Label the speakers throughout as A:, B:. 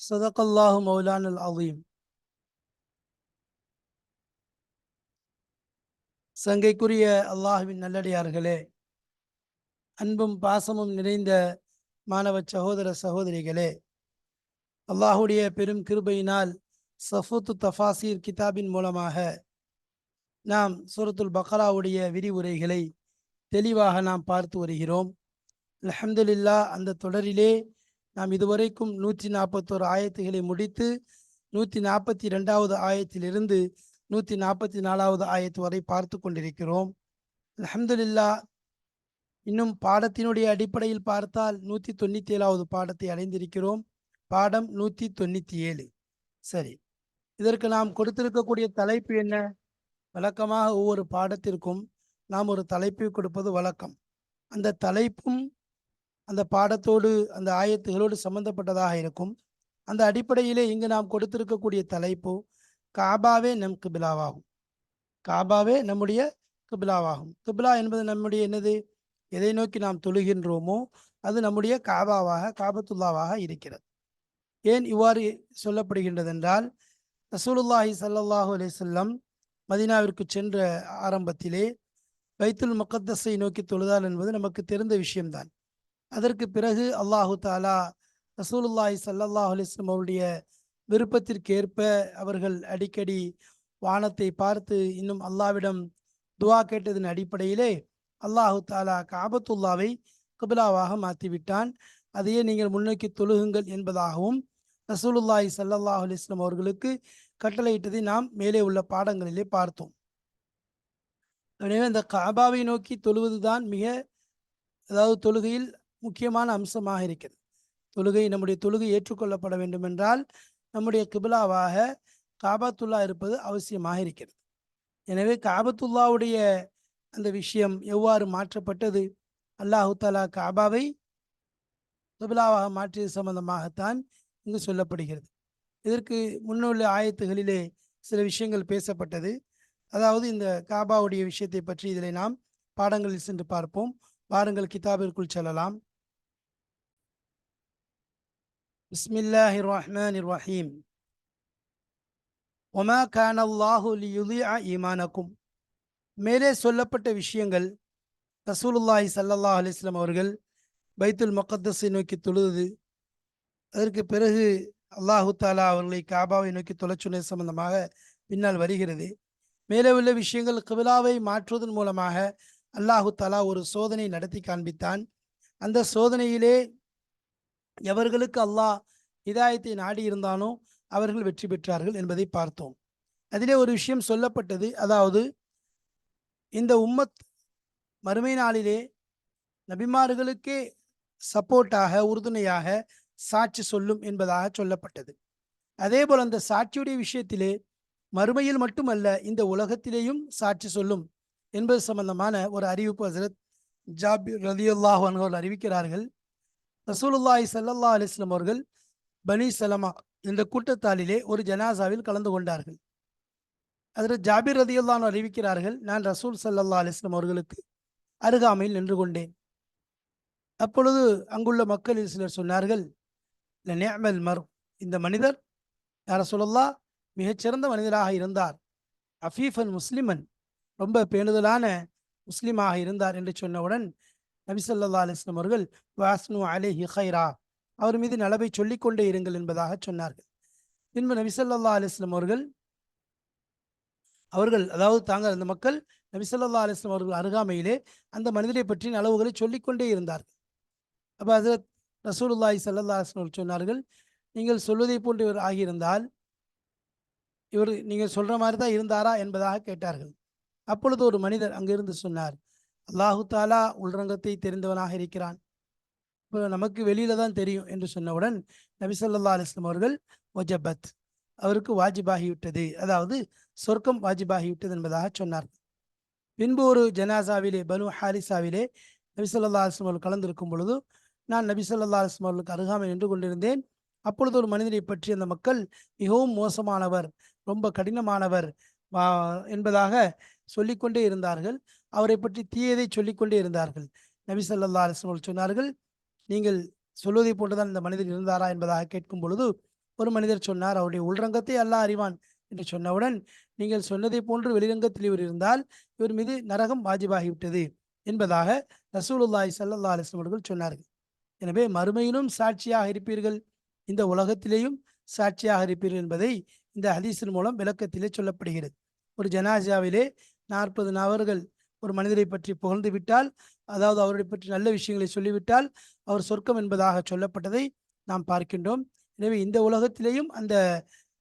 A: சதகல்லாஹு மௌலான் அல் அலீம் சங்கைக்குரிய அல்லாஹுவின் நல்லடியார்களே அன்பும் பாசமும் நிறைந்த மாணவ சகோதர சகோதரிகளே அல்லாஹுடைய பெரும் கிருபையினால் சஃபூத்து தஃபாசீர் கிதாபின் மூலமாக நாம் சூரத்துல் பக்ராவுடைய விரிவுரைகளை தெளிவாக நாம் பார்த்து வருகிறோம். அலமதுல்லா அந்த தொடரிலே நாம் இதுவரைக்கும் நூற்றி நாற்பத்தோரு ஆயத்துகளை முடித்து நூற்றி நாற்பத்தி ரெண்டாவது ஆயத்திலிருந்து நூற்றி நாற்பத்தி நாலாவது ஆயத்து வரை பார்த்து கொண்டிருக்கிறோம். அலமதுல்லா இன்னும் பாடத்தினுடைய அடிப்படையில் பார்த்தால் நூற்றி தொண்ணூற்றி ஏழாவது பாடத்தை அடைந்திருக்கிறோம். பாடம் நூற்றி தொண்ணூற்றி ஏழு சரி இதற்கு நாம் கொடுத்திருக்கக்கூடிய தலைப்பு என்ன? வழக்கமாக ஒவ்வொரு பாடத்திற்கும் நாம் ஒரு தலைப்பை கொடுப்பது வழக்கம். அந்த தலைப்பும் அந்த பாடத்தோடு அந்த ஆயத்துகளோடு சம்பந்தப்பட்டதாக இருக்கும். அந்த அடிப்படையிலே இங்கு நாம் கொடுத்திருக்கக்கூடிய தலைப்பு காபாவே நம் கிபிலாவாகும். காபாவே நம்முடைய கிபிலாவாகும். கிபிலா என்பது நம்முடைய என்னது? எதை நோக்கி நாம் தொழுகின்றோமோ அது நம்முடைய காபாவாக காபத்துல்லாவாக இருக்கிறது. ஏன் இவ்வாறு சொல்லப்படுகின்றது என்றால் ரசூலுல்லாஹி சல்லாஹூ அலி சொல்லம் மதினாவிற்கு சென்ற ஆரம்பத்திலே பைத்துல் முகத்தஸை நோக்கி தொழுதால் என்பது நமக்கு தெரிந்த விஷயம்தான். அதற்கு பிறகு அல்லாஹு தாலா ரசூலுல்லாஹி சல்லல்லாஹ் அலிஸ்லம் அவருடைய விருப்பத்திற்கேற்ப அவர்கள் அடிக்கடி வானத்தை பார்த்து இன்னும் அல்லாவிடம் துவா கேட்டதன் அடிப்படையிலே அல்லாஹு தாலா காபத்துல்லாவை கபிலாவாக மாற்றிவிட்டான். அதையே நீங்கள் முன்னோக்கி தொழுகுங்கள் என்பதாகவும் ரசூலுல்லாஹி சல்லல்லாஹ் அலிஸ்லம் அவர்களுக்கு கட்டளையிட்டதை நாம் மேலே உள்ள பாடங்களிலே பார்த்தோம். எனவே இந்த காபாவை நோக்கி தொழுவதுதான் மிக அதாவது தொழுகையில் முக்கியமான அம்சமாக இருக்கிறது. தொழுகை நம்முடைய தொழுகை ஏற்றுக்கொள்ளப்பட வேண்டும் என்றால் நம்முடைய கிபிலாவாக காபத்துல்லா இருப்பது அவசியமாக இருக்கிறது. எனவே காபத்துல்லாவுடைய அந்த விஷயம் எவ்வாறு மாற்றப்பட்டது? அல்லாஹு தாலா காபாவை கிபிலாவாக மாற்றியது சம்பந்தமாகத்தான் இங்கு சொல்லப்படுகிறது. இதற்கு முன்னுள்ள ஆயத்துகளிலே சில விஷயங்கள் பேசப்பட்டது. அதாவது இந்த காபாவுடைய விஷயத்தை பற்றி இதில் நாம் பாடங்களில் சென்று பார்ப்போம். பாருங்கள் கிதாபிற்குள் செல்லலாம். بسم الله الرحمن الرحيم وما كان الله ليضيع ஈமானக்கும் மேலே சொல்லப்பட்ட விஷயங்கள் ரசூலுல்லாஹி சல்லல்லாஹ் அலிஸ்லாம் அவர்கள் பைத்துல் முகத்தஸை நோக்கி தொழுது அதற்கு பிறகு அல்லாஹு தாலா அவர்களை காபாவை நோக்கி தொலைச்சுனது சம்பந்தமாக பின்னால் வருகிறது மேலே உள்ள விஷயங்கள் கபிலாவை மாற்றுவதன் மூலமாக அல்லாஹு தாலா ஒரு சோதனை நடத்தி காண்பித்தான் அந்த சோதனையிலே எவர்களுக்கு அல்லாஹ் இதாயத்தை நாடி இருந்தானோ அவர்கள் வெற்றி பெற்றார்கள் என்பதை பார்த்தோம். அதிலே ஒரு விஷயம் சொல்லப்பட்டது. அதாவது இந்த உம்மத் மறுமை நாளிலே நபிமார்களுக்கே சப்போர்ட்டாக உறுதுணையாக சாட்சி சொல்லும் என்பதாக சொல்லப்பட்டது. அதே போல் அந்த சாட்சியுடைய விஷயத்திலே மறுமையில் மட்டுமல்ல இந்த உலகத்திலேயும் சாட்சி சொல்லும் என்பது சம்பந்தமான ஒரு அறிவிப்பு ஹசரத் ஜாபி ரதியுல்லாஹ் அவர்கள் அறிவிக்கிறார்கள். ரசூலுல்லாஹி சல்லா அலிஸ்லம் அவர்கள் பனி சலமா என்ற கூட்டத்தாளிலே ஒரு ஜனாசாவில் கலந்து கொண்டார்கள். அதில் ஜாபிர் ரதியுல்லான் அறிவிக்கிறார்கள் நான் ரசூல் சல்லா அலிஸ்லம் அவர்களுக்கு அருகாமையில் நின்று கொண்டேன். அப்பொழுது அங்குள்ள மக்களில் சிலர் சொன்னார்கள் நேமல் மர் இந்த மனிதர் யார சொல்லல்லா மிகச்சிறந்த மனிதராக இருந்தார். அஃபீஃபன் முஸ்லிமன் ரொம்ப பேணுதலான முஸ்லீமாக இருந்தார் என்று சொன்னவுடன் நபிசல்லா அலிஸ்லம் அவர்கள் வாஸ்னு அலேஹி ஹைரா அவர் மீது நலவை சொல்லிக்கொண்டே இருங்கள் என்பதாக சொன்னார்கள். பின்பு நபிசல்லா அலிஸ்லம் அவர்கள் அவர்கள் அதாவது தாங்கள் அந்த மக்கள் நபிசல்லா அலிஸ்லம் அவர்கள் அருகாமையிலே அந்த மனிதரை பற்றி நலவுகளை சொல்லிக்கொண்டே இருந்தார்கள். அப்போ ஹசரத் ரசூலுல்லாஹி சல்லா அலிஸ்லாம் சொன்னார்கள் நீங்கள் சொல்வதை போன்று இவர் ஆகியிருந்தால் இவர் நீங்கள் சொல்கிற மாதிரி தான் இருந்தாரா? என்பதாக கேட்டார்கள். அப்பொழுது ஒரு மனிதர் அங்கிருந்து சொன்னார் அல்லாஹு தாலா உள்ரங்கத்தை தெரிந்தவனாக இருக்கிறான். இப்போ நமக்கு வெளியில தான் தெரியும் என்று சொன்னவுடன் நபி ஸல்லல்லாஹு அவர்கள் ஒஜபத் அவருக்கு வாஜிபாகிவிட்டது அதாவது சொர்க்கம் வாஜிபாகிவிட்டது என்பதாக சொன்னார். பின்பு ஒரு ஜனாசாவிலே பனு ஹாரிசாவிலே நபி ஸல்லல்லாஹு அவர்கள் கலந்திருக்கும் பொழுது நான் நபி ஸல்லல்லாஹு அலைஹி அவர்களுக்கு அருகாமை நின்று கொண்டிருந்தேன். அப்பொழுது ஒரு மனிதனை பற்றி அந்த மக்கள் மிகவும் மோசமானவர் ரொம்ப கடினமானவர் வா- என்பதாக சொல்லிக்கொண்டே இருந்தார்கள். அவரை பற்றி தீயதை சொல்லிக்கொண்டே இருந்தார்கள். நபி ஸல்லல்லாஹு அலைஹி சொன்னார்கள் நீங்கள் சொல்வதை போன்றுதான் இந்த மனிதர் இருந்தாரா? என்பதாக கேட்கும் பொழுது ஒரு மனிதர் சொன்னார் அவருடைய உள்ரங்கத்தை அல்லாஹ் அறிவான் என்று சொன்னவுடன் நீங்கள் சொன்னதை போன்று வெளிரங்கத்தில் இவர் இருந்தால் இவர் மீது நரகம் வாஜிபாகிவிட்டது என்பதாக ரசூலுல்லாய் சல்லா அலைஹி அவர்கள் சொன்னார்கள். எனவே மறுமையிலும் சாட்சியாக இருப்பீர்கள். இந்த உலகத்திலேயும் சாட்சியாக இருப்பீர்கள் என்பதை இந்த ஹதீஸின் மூலம் விளக்கத்திலே சொல்லப்படுகிறது. ஒரு ஜனாஜாவிலே நாற்பது நபர்கள் ஒரு மனிதரை பற்றி புகழ்ந்து விட்டால் அதாவது அவரை பற்றி நல்ல விஷயங்களை சொல்லிவிட்டால் அவர் சொர்க்கம் என்பதாக சொல்லப்பட்டதை நாம் பார்க்கின்றோம். எனவே இந்த உலகத்திலேயும் அந்த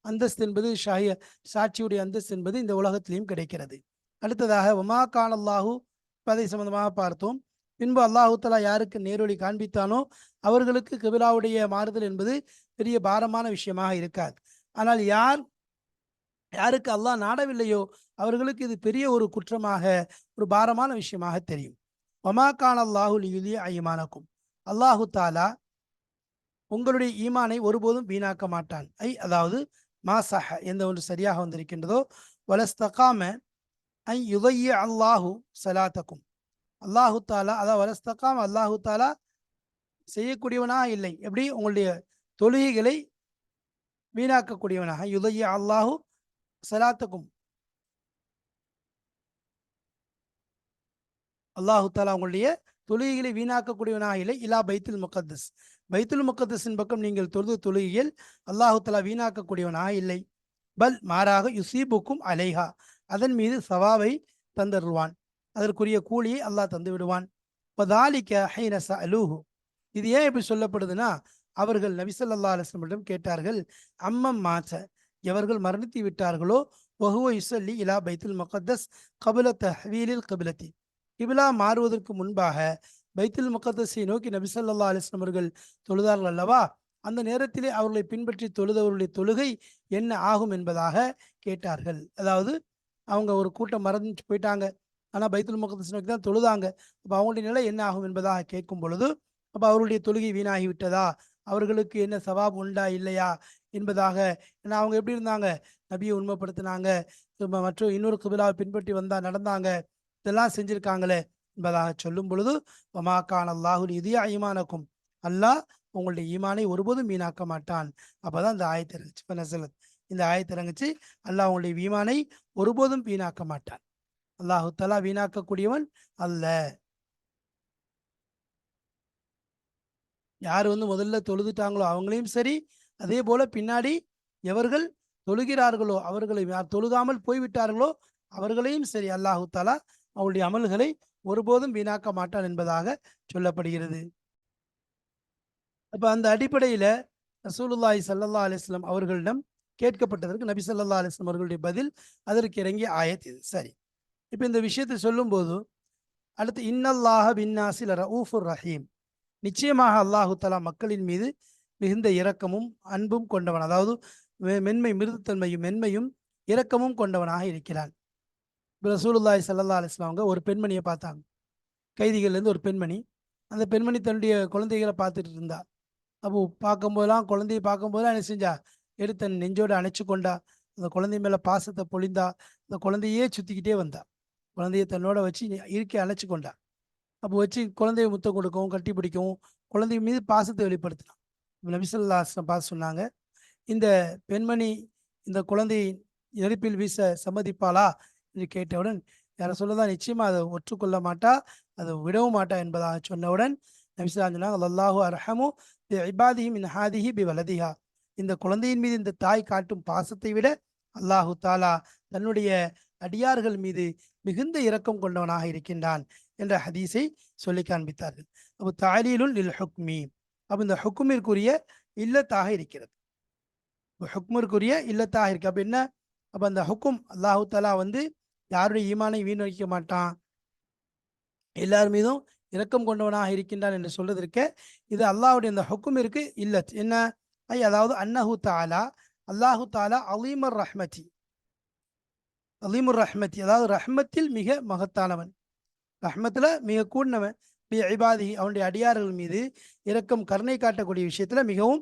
A: அந்தஸ்து என்பது ஷாய சாட்சியுடைய அந்தஸ்து என்பது இந்த உலகத்திலையும் கிடைக்கிறது. அடுத்ததாக ஒமா கான் அல்லாஹூ அதை சம்பந்தமாக பார்த்தோம். பின்பு அல்லாஹு தலா யாருக்கு நேரொளி காண்பித்தானோ அவர்களுக்கு கிபிலாவுடைய மாறுதல் என்பது பெரிய பாரமான விஷயமாக இருக்காது. ஆனால் யார் யாருக்கு அல்லாஹ் நாடவில்லையோ அவர்களுக்கு இது பெரிய ஒரு குற்றமாக ஒரு பாரமான விஷயமாக தெரியும். ஒமா கான் அல்லாஹு யுலி ஐமானக்கும் அல்லாஹு தாலா உங்களுடைய ஈமானை ஒருபோதும் வீணாக்க மாட்டான். ஐ அதாவது மாசஹ எந்த ஒன்று சரியாக வந்திருக்கின்றதோ வலஸ்தகாம ஐ யுதைய அல்லாஹு சலாத்தக்கும். அல்லாஹு தாலா அதாவது வலஸ்தகாம அல்லாஹு தாலா செய்யக்கூடியவனாக இல்லை. எப்படி? உங்களுடைய தொழுகைகளை வீணாக்கக்கூடியவனாக. யுதைய அல்லாஹு சலாத்தக்கும். அல்லாஹு தாலா உங்களுடைய தொழுகைகளை வீணாக்கக்கூடியவனாக இல்லை. இலா பைத்துல் முகத்தஸ். பைத்துல் முகத்தஸின் பக்கம் நீங்கள் தொழுது தொழுகையில் அல்லாஹு தாலா வீணாக்கக்கூடியவனாக இல்லை. பல் மாறாக யுசீபுக்கும் அலைஹா. அதன் மீது சவாவை தந்தருவான். அதற்குரிய கூலியை அல்லாஹ் தந்து விடுவான் பதாலிக்க ஹைனச அலூஹு இது ஏன் இப்படி சொல்லப்படுதுன்னா அவர்கள் நபிசல்லா அலிஸ்லமிடம் கேட்டார்கள் அம்மம் மாச்ச எவர்கள் மரணித்து விட்டார்களோ வஹுவ யுசல்லி இலா பைத்துல் முகத்தஸ் கபில தஹ்வீலில் கபிலத்தி. கிபிலா மாறுவதற்கு முன்பாக பைத்துல் முகத்தஸை நோக்கி நபிசல்லா அலிஸ்லாம் அவர்கள் தொழுதார்கள் அல்லவா? அந்த நேரத்திலே அவர்களை பின்பற்றி தொழுதவர்களுடைய தொழுகை என்ன ஆகும் என்பதாக கேட்டார்கள். அதாவது அவங்க ஒரு கூட்டம் மறந்து போயிட்டாங்க. ஆனால் பைத்துல் முகத்தஸ் நோக்கி தான் தொழுதாங்க. அப்போ அவங்களுடைய நிலை என்ன ஆகும் என்பதாக கேட்கும் பொழுது அப்போ அவருடைய தொழுகை வீணாகி விட்டதா? அவர்களுக்கு என்ன சவாப் உண்டா இல்லையா? என்பதாக ஏன்னா அவங்க எப்படி இருந்தாங்க? நபியை உண்மைப்படுத்தினாங்க. மற்றும் இன்னொரு குபிலாவை பின்பற்றி வந்தா நடந்தாங்க. இதெல்லாம் செஞ்சுருக்காங்களே என்பதாக சொல்லும் பொழுது வமாக்கான் அல்லாஹுல் இது ஐமானக்கும். அல்லாஹ் உங்களுடைய ஈமானை ஒருபோதும் வீணாக்க மாட்டான். அப்பதான் இந்த ஆயத்தை இறங்குச்சு. இப்போ நசலத் இந்த ஆயத்தை இறங்குச்சு. அல்லாஹ் உங்களுடைய ஈமானை ஒருபோதும் வீணாக்க மாட்டான். அல்லாஹு தலா வீணாக்கக்கூடியவன் அல்ல. யார் வந்து முதல்ல தொழுதுட்டாங்களோ அவங்களையும் சரி அதே போல பின்னாடி எவர்கள் தொழுகிறார்களோ அவர்களை யார் தொழுகாமல் போய்விட்டார்களோ அவர்களையும் சரி அல்லாஹு தாலா அவளுடைய அமல்களை ஒருபோதும் வீணாக்க மாட்டான் என்பதாக சொல்லப்படுகிறது. அப்ப அந்த அடிப்படையில ரசூலுல்லாய் ஸல்லல்லாஹு அலைஹி அவர்களிடம் கேட்கப்பட்டதற்கு நபி ஸல்லல்லாஹு அலைஹி அவர்களுடைய பதில் அதற்கு இறங்கிய ஆயத் இது. சரி. இப்போ இந்த விஷயத்தை சொல்லும்போது அடுத்து இன்னல்லாஹ பின்னாசில் ரவுஃபுர் ரஹீம். நிச்சயமாக அல்லாஹு தலா மக்களின் மீது மிகுந்த இரக்கமும் அன்பும் கொண்டவன். அதாவது மென்மை மிருதுத்தன்மையும் மென்மையும் இரக்கமும் கொண்டவனாக இருக்கிறான். ரசூலுல்லாய் சல்லா அலிஸ்லாம் அவங்க ஒரு பெண்மணியை பார்த்தாங்க. கைதிகள்லேருந்து ஒரு பெண்மணி. அந்த பெண்மணி தன்னுடைய குழந்தைகளை பார்த்துட்டு இருந்தா. அப்போ பார்க்கும்போதெல்லாம் குழந்தைய பார்க்கும்போதெல்லாம் என்ன செஞ்சா? எடுத்து தன் நெஞ்சோடு அணைச்சு கொண்டா. அந்த குழந்தை மேலே பாசத்தை பொழிந்தா. அந்த குழந்தையே சுற்றிக்கிட்டே வந்தா. குழந்தைய தன்னோட வச்சு நி- அணைச்சு கொண்டா. அப்போ வச்சு குழந்தைய முத்தம் கொடுக்கவும் கட்டி பிடிக்கவும் குழந்தை மீது பாசத்தை வெளிப்படுத்தினான். நபிசல்லாஸ்லம் பார்த்து சொன்னாங்க இந்த பெண்மணி இந்த குழந்தையை நெருப்பில் வீச சம்மதிப்பாளா? என்று கேட்டவுடன் யாரை சொல்லதான் நிச்சயமா அதை ஒற்றுக்கொள்ள மாட்டா அதை விடவும் மாட்டா என்பதாக சொன்னவுடன் நபிசல்லா சொன்னாங்க அல்லாஹு அரஹமு பி இபாதிஹி மின் ஹாதிஹி பி வலதிஹா. இந்த குழந்தையின் மீது இந்த தாய் காட்டும் பாசத்தை விட அல்லாஹு தாலா தன்னுடைய அடியார்கள் மீது மிகுந்த இரக்கம் கொண்டவனாக இருக்கின்றான் என்ற ஹதீஸை சொல்லி காண்பித்தார்கள். அப்போ தாலீலுல் இல் ஹுக்மி. அப்போ இந்த ஹுக்குமிற்குரிய இல்லத்தாக இருக்கிறது. ஹுக்மிற்குரிய இல்லத்தாக இருக்கு. அப்போ என்ன? அப்போ அந்த ஹுக்கும் அல்லாஹு தாலா வந்து யாருடைய ஈமானை வீணடிக்க மாட்டான்? எல்லார் மீதும் இரக்கம் கொண்டவனாக இருக்கின்றான் என்று சொல்றதற்கு இது அல்லாஹ்வுடைய இந்த ஹொக்கும் இருக்கு. இல்ல என்ன? ஐ அதாவது அன்னஹு தாலா அல்லாஹு தாலா அலீமர் ரஹ்மதி. அலீமுர் ரஹ்மதி அதாவது ரஹ்மத்தில் மிக மகத்தானவன். ரஹ்மத்தில் மிக கூடினவன். பி இபாதி அவனுடைய அடியார்கள் மீது இரக்கம் கருணை காட்டக்கூடிய விஷயத்தில் மிகவும்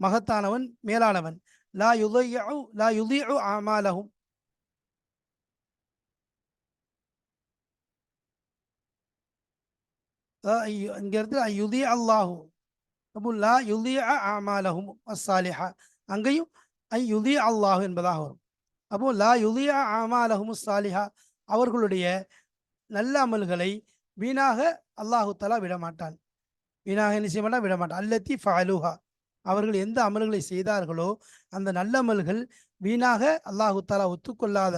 A: மகத்தானவன் மேலானவன். லா யுதையு லா யுதியு ஆமாலகும் இங்க இடத்துல யுதி அல்லாஹு அப்போ லா யுதி அமாலஹும் அசாலிஹா அங்கேயும் ஐ யுதி அல்லாஹு என்பதாக வரும் அப்போ லா யுதி அமாலஹும் சாலிஹா அவர்களுடைய நல்ல அமல்களை வீணாக அல்லாஹு தலா விடமாட்டான் வீணாக என்ன செய்ய மாட்டான் விடமாட்டான் அல்லத்தி ஃபாலுஹா அவர்கள் எந்த அமல்களை செய்தார்களோ அந்த நல்ல அமல்கள் வீணாக அல்லாஹு தாலா ஒத்துக்கொள்ளாத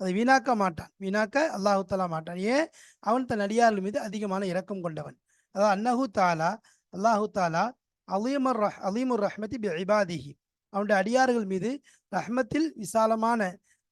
A: அதை வீணாக்க மாட்டான். வீணாக்க அல்லாஹு தாலா மாட்டான். ஏன்? அவன் தன் அடியார்கள் மீது அதிகமான இரக்கம் கொண்டவன். அதாவது அன்னஹு தாலா அல்லாஹு தாலா அலீமர் ரஹ் அலீமுர் ரஹ்மதி பி இபாதிஹி. அவனுடைய அடியார்கள் மீது ரஹ்மத்தில் விசாலமான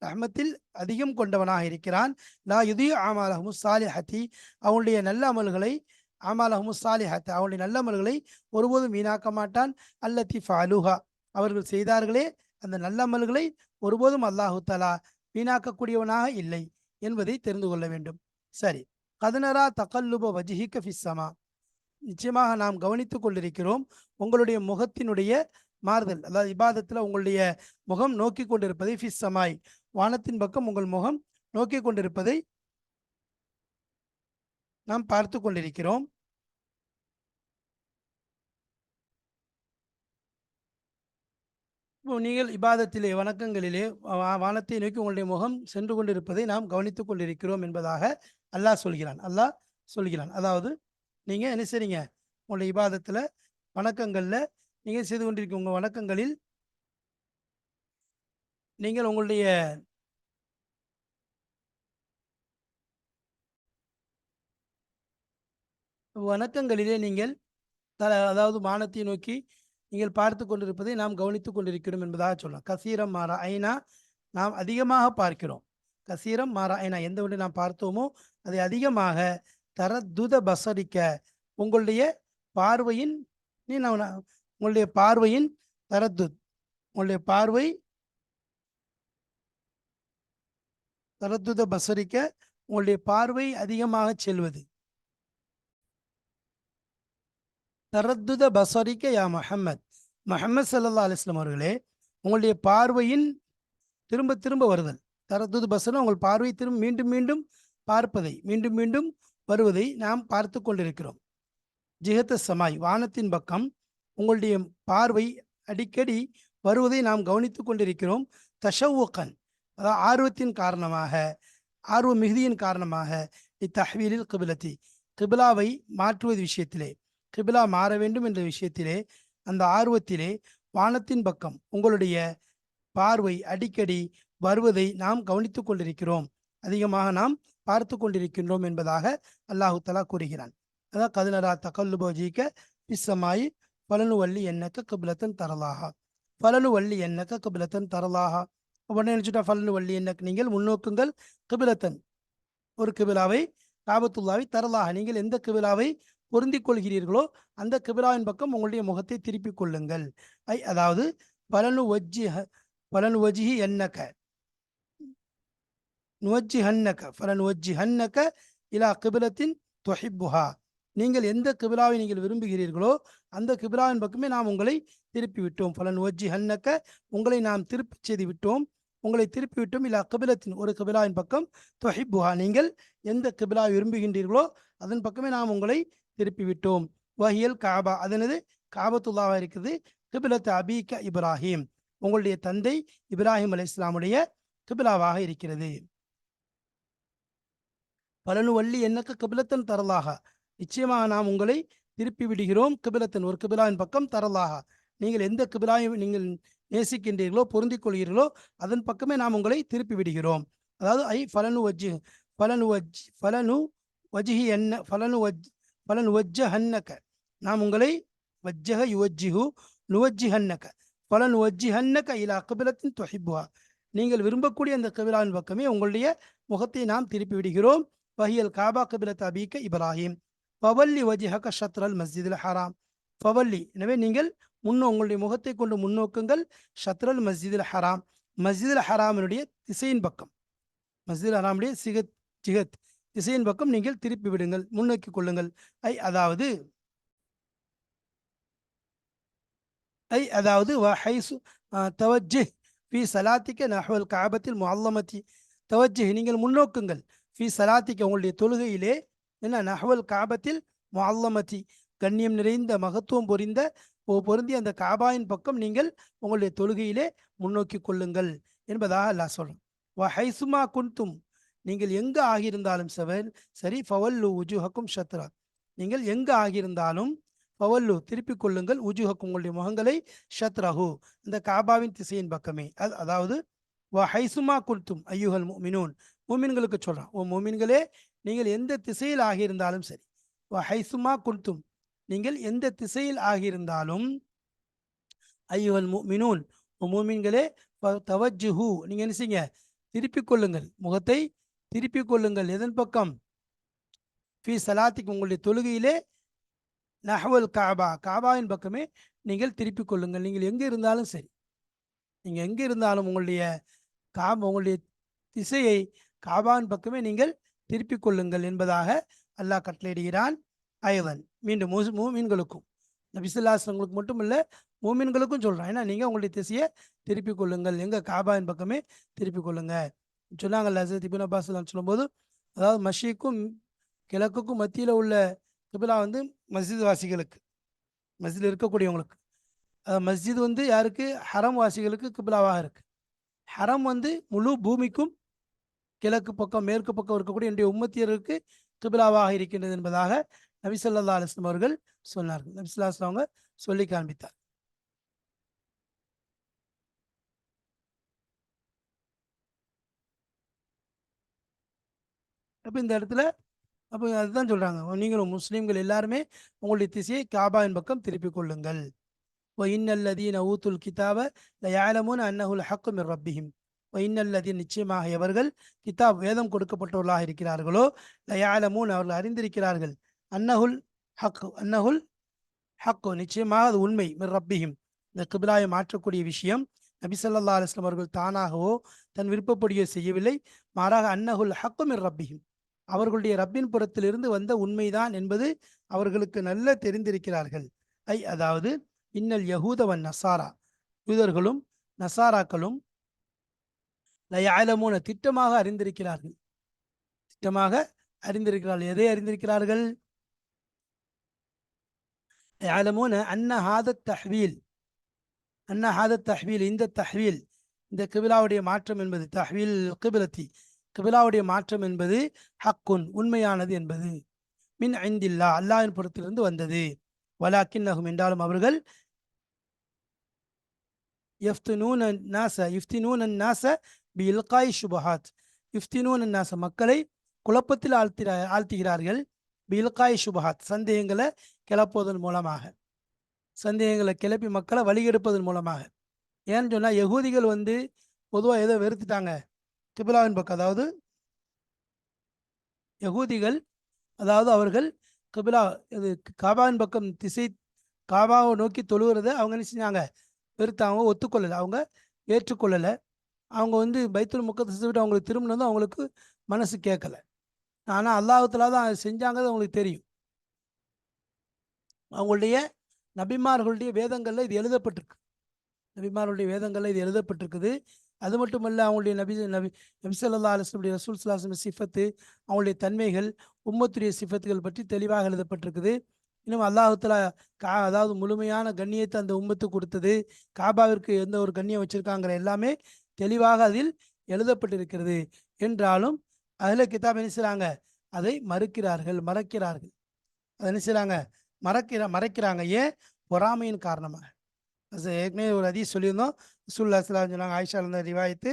A: ரஹ்மத்தில் அதிகம் கொண்டவனாக இருக்கிறான். லா யுதி ஆமாலஹமு சாலிஹத்தி அவனுடைய நல்ல அமல்களை ஆமாலஹமு சாலிஹத் அவனுடைய நல்ல அமல்களை ஒருபோதும் வீணாக்க மாட்டான். அல்லத்தி ஃபாலுஹா. அவர்கள் செய்தார்களே அந்த நல்ல அமல்களை ஒருபோதும் அல்லாஹு தலா வீணாக்கக்கூடியவனாக இல்லை என்பதை தெரிந்து கொள்ள வேண்டும். சரி. கதனரா தகல்லுப வஜிஹிக்க ஃபிஸ்ஸமா நிச்சயமாக நாம் கவனித்துக் கொண்டிருக்கிறோம். உங்களுடைய முகத்தினுடைய மாறுதல் அதாவது இபாதத்தில் உங்களுடைய முகம் நோக்கி கொண்டிருப்பதை ஃபிஸ்ஸமாய் வானத்தின் பக்கம் உங்கள் முகம் நோக்கி கொண்டிருப்பதை நாம் பார்த்து கொண்டிருக்கிறோம். இப்போ நீங்கள் இபாதத்திலே வணக்கங்களிலே வா- வானத்தை நோக்கி உங்களுடைய முகம் சென்று கொண்டிருப்பதை நாம் கவனித்துக் கொண்டிருக்கிறோம் என்பதாக அல்லாஹ் சொல்கிறான். அல்லாஹ் சொல்கிறான். அதாவது நீங்கள் என்ன செய்றீங்க? உங்களுடைய இபாதத்தில் வணக்கங்களில் நீங்கள் செய்து கொண்டிருக்க உங்கள் வணக்கங்களில் நீங்கள் உங்களுடைய வணக்கங்களிலே நீங்கள் தல அதாவது வானத்தை நோக்கி நீங்கள் பார்த்து கொண்டிருப்பதை நாம் கவனித்துக் கொண்டிருக்கிறோம் என்பதாக சொல்லலாம். கசீரம் மாறா ஐனா நாம் அதிகமாக பார்க்கிறோம். கசீரம் மாறா ஐனா எந்த ஒன்று நாம் பார்த்தோமோ அதை அதிகமாக தரதுத பசரிக்க உங்களுடைய பார்வையின் நீ உங்களுடைய பார்வையின் தரதுத் உங்களுடைய பார்வை தரதுத பசரிக்க உங்களுடைய பார்வை அதிகமாக செல்வது. தரத்துத பசரிக்க யா மஹம்மத். மஹம்மத் சல்லா அலிஸ்லாம் அவர்களே உங்களுடைய பார்வையின் திரும்ப திரும்ப வருதல். தரத்துது பசனா உங்கள் பார்வை திரும்ப மீண்டும் மீண்டும் பார்ப்பதை மீண்டும் மீண்டும் வருவதை நாம் பார்த்து கொண்டிருக்கிறோம். ஜிஹத்த சமாய் வானத்தின் பக்கம் உங்களுடைய பார்வை அடிக்கடி வருவதை நாம் கவனித்து கொண்டிருக்கிறோம். தஷவுக்கன் அதாவது ஆர்வத்தின் காரணமாக ஆர்வ மிகுதியின் காரணமாக இத்தஹ்வீலில் கிபிலத்தி கிபிலாவை மாற்றுவது விஷயத்திலே. கிபிலா மாற வேண்டும் என்ற விஷயத்திலே அந்த ஆர்வத்திலே வானத்தின் பக்கம் உங்களுடைய பார்வை அடிக்கடி வருவதை நாம் கவனித்துக் கொண்டிருக்கிறோம். அதிகமாக நாம் பார்த்து கொண்டிருக்கின்றோம் என்பதாக அல்லாஹு தலா கூறுகிறான். அதான் கதுனரா தகல்லுபோஜிக்க பிசமாயி பலனு வள்ளி என்னக்க கபிலத்தன் தரலாகா பலனு வள்ளி என்னக்க கபிலத்தன் தரலாகா உடனே நினைச்சுட்டா பலனு வள்ளி என்னக்கு நீங்கள் முன்னோக்குங்கள் கிபிலத்தன். ஒரு கிபிலாவை காபத்துல்லாவை தரலாக நீங்கள் எந்த கிபிலாவை பொருந்திக் கொள்கிறீர்களோ அந்த கிபிலாவின் பக்கம் உங்களுடைய முகத்தை திருப்பிக் கொள்ளுங்கள். ஐ அதாவது பலனு ஒஜ்ஜி பலனு வஜ்ஹி என்னக்க நுவஜ்ஜி ஹன்னக்க பலன் ஒஜ்ஜி ஹன்னக்க இலா கிபிலத்தின் தொஹிப்புஹா. நீங்கள் எந்த கிபிலாவை நீங்கள் விரும்புகிறீர்களோ அந்த கிபிலாவின் பக்கமே நாம் உங்களை திருப்பி விட்டோம் பலன் ஒஜ்ஜி ஹன்னக்க உங்களை நாம் திருப்பி செய்து விட்டோம் உங்களை திருப்பி விட்டோம் இல்ல கிபிலத்தின் ஒரு கிபிலாவின் பக்கம் தொஹிப்புஹா. நீங்கள் எந்த கிபிலாவை விரும்புகின்றீர்களோ அதன் பக்கமே நாம் உங்களை திருப்பி விட்டோம் வஹியல் காபா அதனது காபத்துல்லாவா இருக்குது. கிபிலத் அபீக இப்ராஹிம். உங்களுடைய தந்தை இப்ராஹிம் அலி இஸ்லாமுடைய கிபிலாவாக இருக்கிறது. பலனு வள்ளி என்னக்கு கிபிலத்தன் தரலாக? நிச்சயமாக நாம் உங்களை திருப்பி விடுகிறோம் கிபிலத்தன் ஒரு கிபிலாவின் பக்கம் தரலாக? நீங்கள் எந்த கிபிலாவை நீங்கள் நேசிக்கின்றீர்களோ பொருந்திக் கொள்கிறீர்களோ அதன் பக்கமே நாம் உங்களை திருப்பி விடுகிறோம் அதாவது ஐ ஃபலனு வஜ்ஜி ஃபலனு வஜ் ஃபலனு வஜ்ஹி என்ன ஃபலனு வஜ் பலன் வஜ்ஜ ஹன்னக்க நாம் உங்களை வஜ்ஜக யுவஜ்ஜிஹு நுவஜ்ஜி ஹன்னக்க பலன் வஜ்ஜி ஹன்னக்க இலா கபிலத்தின் தொஹிபுவா நீங்கள் விரும்பக்கூடிய அந்த கபிலாவின் பக்கமே உங்களுடைய முகத்தை நாம் திருப்பி விடுகிறோம். வஹியல் காபா கபிலத் அபீக்க இப்ராஹிம். பவல்லி வஜிஹக ஷத்ரல் மஸ்ஜிதுல் ஹராம். பவல்லி எனவே நீங்கள் முன்னோ உங்களுடைய முகத்தை கொண்டு முன்னோக்குங்கள். ஷத்ரல் மஸ்ஜிதுல் ஹராம். மஸ்ஜிதுல் ஹராமினுடைய திசையின் பக்கம். மஸ்ஜிதுல் ஹராமுடைய சிகத் ஜிகத் திசையின் பக்கம் நீங்கள் திருப்பி விடுங்கள் முன்னோக்கி கொள்ளுங்கள். ஐ அதாவது ஐ அதாவது வ ஹைசு தவஜ்ஜிஹ் ஃபி சலாத்திக்க நஹ்வல் காபத்தில் முஅல்லமதி. தவஜி நீங்கள் முன்னோக்குங்கள். ஃபி சலாத்திக்க உங்களுடைய தொழுகையிலே என்ன நஹ்வல் காபத்தில் முல்லமதி கண்ணியம் நிறைந்த மகத்துவம் பொறிந்த பொருந்திய அந்த காபாயின் பக்கம் நீங்கள் உங்களுடைய தொழுகையிலே முன்னோக்கி கொள்ளுங்கள் என்பதாக அல்லாஹ் சொல்லும் வ ஹைசுமா குன்தும் நீங்கள் எங்கு ஆகியிருந்தாலும் செவன் சரி ஃபவல்லு உஜுஹக்கும் ஷத்ரா. நீங்கள் எங்கு ஆகியிருந்தாலும் பவல்லு திருப்பிக் கொள்ளுங்கள் உஜுஹக்கும் உங்களுடைய முகங்களை ஷத்ரஹு. இந்த காபாவின் திசையின் பக்கமே. அது அதாவது வ ஹைசுமா குல்தும் ஐயுகல் மினூன் மூமின்களுக்கு சொல்றான் ஓ மூமின்களே நீங்கள் எந்த திசையில் ஆகியிருந்தாலும் சரி வ ஹைசுமா குல்தும் நீங்கள் எந்த திசையில் ஆகியிருந்தாலும் ஐயுகல் மினூன் ஓ மூமின்களே தவஜுஹு நீங்க என்ன செய்யுங்க திருப்பிக் கொள்ளுங்கள் முகத்தை திருப்பிக் கொள்ளுங்கள். எதன் பக்கம்? ஃபி சலாத்திக்கு உங்களுடைய தொழுகையிலே நஹவல் காபா. காபாவின் பக்கமே நீங்கள் திருப்பிக் கொள்ளுங்கள். நீங்கள் எங்கே இருந்தாலும் சரி. நீங்கள் எங்கே இருந்தாலும் உங்களுடைய காபா உங்களுடைய திசையை காபாவின் பக்கமே நீங்கள் திருப்பிக் கொள்ளுங்கள் என்பதாக அல்லாஹ் கட்டளையிடுகிறான். அயவன் மீண்டும் மூஸ் மூமீன்களுக்கும். நபிசுல்லாஸ்லங்களுக்கு மட்டும் இல்லை மூமீன்களுக்கும் சொல்கிறான் ஏன்னா நீங்கள் உங்களுடைய திசையை திருப்பிக் கொள்ளுங்கள். எங்கள் காபாவின் பக்கமே திருப்பிக் கொள்ளுங்கள் சொன்னாங்கல்ல ஹசரத் இபின் அப்பாஸ் சொல்லும்போது அதாவது மஷிக்கும் கிழக்குக்கும் மத்தியில் உள்ள கிபிலா வந்து மஸ்ஜித் வாசிகளுக்கு மஸ்ஜித் இருக்கக்கூடியவங்களுக்கு. அதாவது மஸ்ஜித் வந்து யாருக்கு? ஹரம் வாசிகளுக்கு கிபிலாவாக இருக்கு. ஹரம் வந்து முழு பூமிக்கும் கிழக்கு பக்கம் மேற்கு பக்கம் இருக்கக்கூடிய என்னுடைய உம்மத்தியருக்கு கிபிலாவாக இருக்கின்றது என்பதாக நபிசல்லா அலுவலம் அவர்கள் சொன்னார்கள். நபிசுல்லா அவங்க சொல்லி காண்பித்தார். அப்போ இந்த இடத்துல அப்போ அதுதான் சொல்கிறாங்க நீங்களும் முஸ்லீம்கள் எல்லாருமே உங்களுடைய திசையை காபாவின் பக்கம் திருப்பிக் கொள்ளுங்கள். இன்னல்லதீன ஊத்துல் கிதாப லயாலமுன் அன்னஹுல் ஹக்கு மிர் ரப்பிஹிம். இன்னல்லதீன் நிச்சயமாக எவர்கள் கிதாப் வேதம் கொடுக்கப்பட்டவர்களாக இருக்கிறார்களோ லயாலமுன் அவர்கள் அறிந்திருக்கிறார்கள். அன்னஹுல் ஹக்கு அன்னஹுல் ஹக்கு நிச்சயமாக அது உண்மை மிர் ரப்பிஹிம். இந்த கிபிலாயை மாற்றக்கூடிய விஷயம் நபிசல்லா அலுவலம் அவர்கள் தானாகவோ தன் விருப்பப்படியோ செய்யவில்லை. மாறாக அன்னஹுல் ஹக்கு மிர் ரப்பிஹிம். அவர்களுடைய ரப்பின் புறத்திலிருந்து வந்த உண்மைதான் என்பது அவர்களுக்கு நல்ல தெரிந்திருக்கிறார்கள். ஐ அதாவது இன்னல் யகூதவன் நசாரா. யூதர்களும் நசாராக்களும் லயாலமூன திட்டமாக அறிந்திருக்கிறார்கள். திட்டமாக அறிந்திருக்கிறார்கள். எதை அறிந்திருக்கிறார்கள்? யாலமூன அன்ன ஹாத தஹ்வீல். அன்ன தஹ்வீல் இந்த தஹ்வீல் இந்த கிபிலாவுடைய மாற்றம் என்பது தஹ்வீல் கிபிலத்தி. கிபிலாவுடைய மாற்றம் என்பது ஹக்குன் உண்மையானது என்பது. மின் ஐந்தில்லா அல்லாவின் புறத்திலிருந்து வந்தது. வலாக்கின் நகும் என்றாலும் அவர்கள் யஃப்தினூன நாச இஃப்தினூன நாச பி இல்காய் சுபஹாத் இஃப்தினூன நாச மக்களை குழப்பத்தில் ஆழ்த்திற ஆழ்த்துகிறார்கள். பி இல்காய் சுபஹாத் சந்தேகங்களை கிளப்புவதன் மூலமாக. சந்தேகங்களை கிளப்பி மக்களை வழிகெடுப்பதன் மூலமாக. ஏன்னு சொன்னால் யகூதிகள் வந்து பொதுவாக ஏதோ வெறுத்துட்டாங்க. கிபிலாவின் பக்கம் அதாவது யகூதிகள் அதாவது அவர்கள் கிபிலா இது காபாவின் பக்கம் திசை காபாவை நோக்கி தொழுகிறத அவங்க என்ன செஞ்சாங்க? வெறுத்து அவங்க ஒத்துக்கொள்ளலை. அவங்க ஏற்றுக்கொள்ளலை. அவங்க வந்து பைத்துல் முக்கத்தை விட்டு அவங்களுக்கு திரும்பினது அவங்களுக்கு மனசு கேட்கலை. ஆனால் அல்லாஹத்தில் தான் அதை செஞ்சாங்கிறது அவங்களுக்கு தெரியும். அவங்களுடைய நபிமார்களுடைய வேதங்களில் இது எழுதப்பட்டிருக்கு. நபிமார்களுடைய வேதங்களில் இது எழுதப்பட்டிருக்குது. அது மட்டுமல்ல அவங்களுடைய நபி நபி நபிசல்லா அலுவலுடைய ரசூல் சலாசம் சிஃபத்து அவங்களுடைய தன்மைகள் உம்மத்துடைய சிஃபத்துகள் பற்றி தெளிவாக எழுதப்பட்டிருக்குது. இன்னும் அல்லாஹுத்தலா கா அதாவது முழுமையான கண்ணியத்தை அந்த உம்மத்து கொடுத்தது காபாவிற்கு எந்த ஒரு கண்ணியம் வச்சிருக்காங்கிற எல்லாமே தெளிவாக அதில் எழுதப்பட்டிருக்கிறது. என்றாலும் அதில் கிதாப் என்ன செய்கிறாங்க அதை மறுக்கிறார்கள் மறக்கிறார்கள். அதை என்ன செய்கிறாங்க மறக்கிற மறைக்கிறாங்க. ஏன்? பொறாமையின் காரணமாக. ஏற்கனவே ஒரு அதிக சொல்லியிருந்தோம் ரசூல்லா சலாம் சொன்னாங்க ஆயிஷா இருந்த ரிவாயத்து.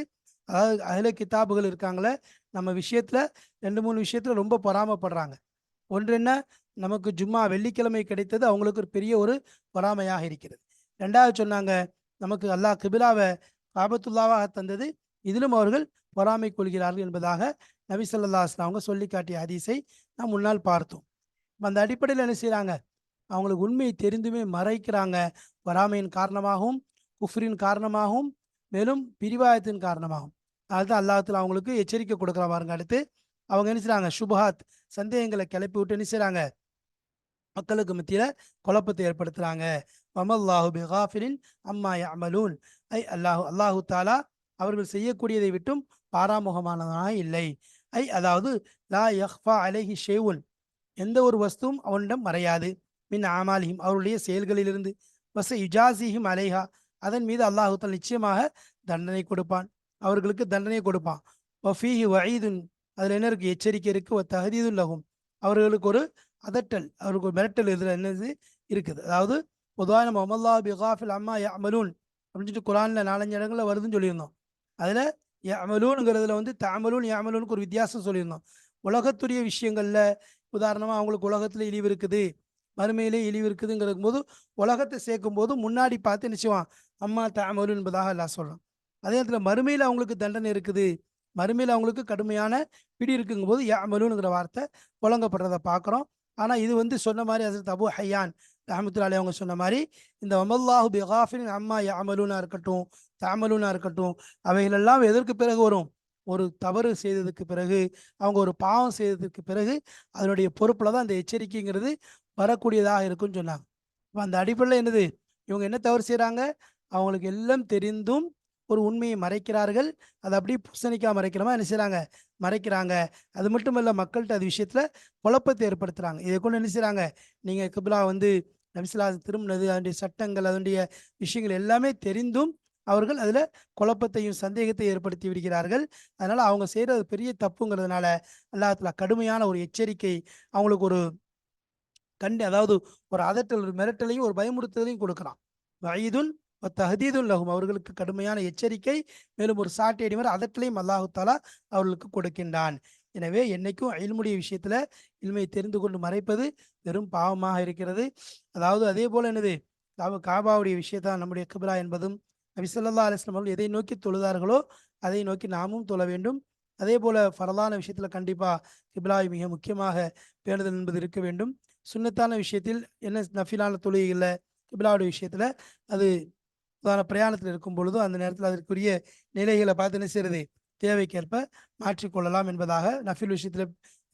A: அதாவது அதில் கிதாபுகள் இருக்காங்களே நம்ம விஷயத்தில் ரெண்டு மூணு விஷயத்தில் ரொம்ப பொறாமப்படுறாங்க. ஒன்று என்ன? நமக்கு ஜும்மா வெள்ளிக்கிழமை கிடைத்தது அவங்களுக்கு ஒரு பெரிய ஒரு பொறாமையாக இருக்கிறது. ரெண்டாவது சொன்னாங்க நமக்கு அல்லாஹ் கிபிலாவை காபத்துல்லாவாக தந்தது இதிலும் அவர்கள் பொறாமை கொள்கிறார்கள் என்பதாக நபி அவங்க சொல்லி காட்டிய ஹதீஸை நாம் முன்னால் பார்த்தோம். அந்த அடிப்படையில் என்ன செய்கிறாங்க அவங்களுக்கு உண்மையை தெரிந்துமே மறைக்கிறாங்க பொறாமையின் காரணமாகவும் குஃப்ரின் காரணமாகவும் மேலும் பிரிவாயத்தின் காரணமாகும் அதுதான் அல்லாஹத்தில் அவங்களுக்கு எச்சரிக்கை கொடுக்குற பாருங்க அடுத்து. அவங்க என்ன செய்றாங்க? சுபஹாத் சந்தேகங்களை கிளப்பி விட்டு என்ன செய்றாங்க? மக்களுக்கு மத்தியில குழப்பத்தை ஏற்படுத்துறாங்க. மமல்லாஹு பிகாஃபிரின் அம்மா அமலூன் ஐ அல்லாஹு அல்லாஹு தாலா அவர்கள் செய்யக்கூடியதை விட்டும் பாராமுகமானதாக இல்லை. ஐ அதாவது லா யஹ்ஃபா அலைஹி ஷேவுன் எந்த ஒரு வஸ்துவும் அவனிடம் மறையாது. மின் ஆமாலிஹிம் அவருடைய செயல்களிலிருந்து. வச இஜாசிஹிம் அலைஹா. அதன் மீது அல்லாஹு நிச்சயமாக தண்டனை கொடுப்பான். அவர்களுக்கு தண்டனை கொடுப்பான். ஃபீஹி வயதுன் அதில் என்ன இருக்கு? எச்சரிக்கை இருக்கு. தகுதியுள் ஆகும் அவர்களுக்கு ஒரு அதட்டல் அவர்களுக்கு ஒரு மிரட்டல் இதில் என்னது? இருக்குது. அதாவது பொதுவாக நம்ம அமல்லா பிகாஃபில் அம்மா அமலூன் அப்படின்னு சொல்லிட்டு குரானில் நாலஞ்சு இடங்களில் வருதுன்னு சொல்லியிருந்தோம். அதில் யாமலூனுங்கிறதுல வந்து தாமலூன் யாமலூனுக்கு ஒரு வித்தியாசம் சொல்லியிருந்தோம். உலகத்துடைய விஷயங்களில் உதாரணமாக அவங்களுக்கு உலகத்தில் இழிவு இருக்குது. மறுமையிலே இழிவு இருக்குதுங்கிற போது உலகத்தை சேர்க்கும் போது முன்னாடி பார்த்து நிச்சயம் அம்மா தாமலு என்பதாக எல்லாம் சொல்கிறோம் அதே நேரத்தில் மறுமையில் அவங்களுக்கு தண்டனை இருக்குது. மறுமையில் அவங்களுக்கு கடுமையான பிடி இருக்குங்கும் போது யாமலுங்கிற வார்த்தை புழங்கப்படுறதை பார்க்குறோம். ஆனால் இது வந்து சொன்ன மாதிரி அது அபு ஹையான் ரஹமத்துல்லாலே அவங்க சொன்ன மாதிரி இந்த அமல்லாஹு பிகாஃபின் அம்மா யாமலூனா இருக்கட்டும் தாமலூனா இருக்கட்டும் அவைகளெல்லாம் எதற்கு பிறகு வரும்? ஒரு தவறு செய்ததுக்கு பிறகு அவங்க ஒரு பாவம் செய்ததுக்கு பிறகு அதனுடைய பொறுப்பில் தான் அந்த எச்சரிக்கைங்கிறது வரக்கூடியதாக இருக்குன்னு சொன்னாங்க. இப்போ அந்த அடிப்படையில் என்னது? இவங்க என்ன தவறு செய்கிறாங்க அவங்களுக்கு எல்லாம் தெரிந்தும் ஒரு உண்மையை மறைக்கிறார்கள். அதை அப்படியே புசணிக்கா மறைக்கிறமா? என்ன செய்கிறாங்க மறைக்கிறாங்க. அது மட்டும் இல்லை மக்கள்கிட்ட அது விஷயத்தில் குழப்பத்தை ஏற்படுத்துகிறாங்க இதை கொண்டு என்ன செய்கிறாங்க நீங்கள் கிபிலா வந்து நபிசிலா திரும்பினது அதனுடைய சட்டங்கள் அதனுடைய விஷயங்கள் எல்லாமே தெரிந்தும் அவர்கள் அதில் குழப்பத்தையும் சந்தேகத்தை ஏற்படுத்தி விடுகிறார்கள். அதனால் அவங்க செய்கிறது பெரிய தப்புங்கிறதுனால அல்லாஹ்ல கடுமையான ஒரு எச்சரிக்கை அவங்களுக்கு ஒரு கண்டு அதாவது ஒரு அதட்டல் ஒரு மிரட்டலையும் ஒரு பயமுறுத்தலையும் கொடுக்குறான் வயதுன் தஹதீதுல் லகும் அவர்களுக்கு கடுமையான எச்சரிக்கை மேலும் ஒரு சாட்டையடி மாதிரி அதட்டலையும் அல்லாஹு தாலா அவர்களுக்கு கொடுக்கின்றான். எனவே என்னைக்கும் அயல்முடைய விஷயத்துல இல்மையை தெரிந்து கொண்டு மறைப்பது வெறும் பாவமாக இருக்கிறது. அதாவது அதே போல என்னது? காபாவுடைய விஷயத்தான் நம்முடைய கிபிலா என்பதும் நபி ஸல்லல்லாஹு அவர்கள் எதை நோக்கி தொழுதார்களோ அதை நோக்கி நாமும் தொழ வேண்டும். அதே போல ஃபரலான விஷயத்தில் கண்டிப்பாக கிபிலாவை மிக முக்கியமாக பேணுதல் என்பது இருக்க வேண்டும். சுன்னத்தான விஷயத்தில் என்ன நஃபிலான தொழுகைகளில் கிபிலாவுடைய விஷயத்தில் அது உதாரண பிரயாணத்தில் இருக்கும் பொழுதும் அந்த நேரத்தில் அதற்குரிய நிலைகளை பார்த்து என்ன செய்யறது? தேவைக்கேற்ப மாற்றிக்கொள்ளலாம் என்பதாக நஃபில் விஷயத்தில்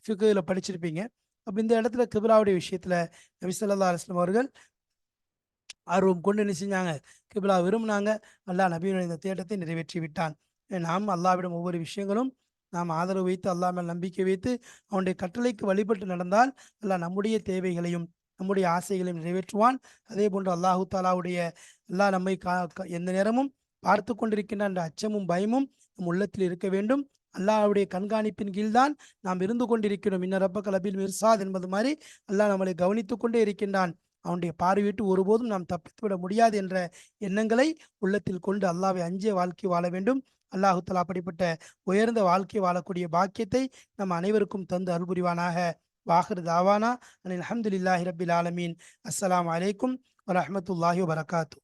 A: ஃபிகுல படிச்சிருப்பீங்க. அப்போ இந்த இடத்துல கிபிலாவுடைய விஷயத்தில் நபி ஸல்லல்லாஹு அவர்கள் ஆர்வம் கொண்டு என்ன செஞ்சாங்க? கிபிலா விரும்பினாங்க. அல்லாஹ் நபியுடைய இந்த தேட்டத்தை நிறைவேற்றி விட்டான். நாம் அல்லாவிடம் ஒவ்வொரு விஷயங்களும் நாம் ஆதரவு வைத்து அல்லாஹ் மேல் நம்பிக்கை வைத்து அவனுடைய கட்டளைக்கு வழிபட்டு நடந்தால் அல்லாஹ் நம்முடைய தேவைகளையும் நம்முடைய ஆசைகளையும் நிறைவேற்றுவான். அதே போன்று அல்லாஹு தாலாவுடைய அல்லாஹ் நம்மை கா எந்த நேரமும் பார்த்து கொண்டிருக்கின்ற அந்த அச்சமும் பயமும் நம் உள்ளத்தில் இருக்க வேண்டும். அல்லாஹ்வுடைய கண்காணிப்பின் கீழ் தான் நாம் இருந்து கொண்டிருக்கிறோம். இன்னரப்ப கலபில் மிர்சாத் என்பது மாதிரி அல்லாஹ் நம்மளை கவனித்துக் கொண்டே இருக்கின்றான். அவனுடைய பார்வையிட்டு ஒருபோதும் நாம் தப்பித்து விட முடியாது என்ற எண்ணங்களை உள்ளத்தில் கொண்டு அல்லாவை அஞ்சிய வாழ்க்கை வாழ வேண்டும். அல்லாஹுத்தலா அப்படிப்பட்ட உயர்ந்த வாழ்க்கை வாழக்கூடிய பாக்கியத்தை நம் அனைவருக்கும் தந்து அருள்புரிவானாக. வாஹிர் தாவானா அனில் அல்ஹம்துலில்லாஹி ரப்பில் ஆலமீன். அஸ்லாம் வலைக்கும் வரமத்துல்லாஹி வரகாத்து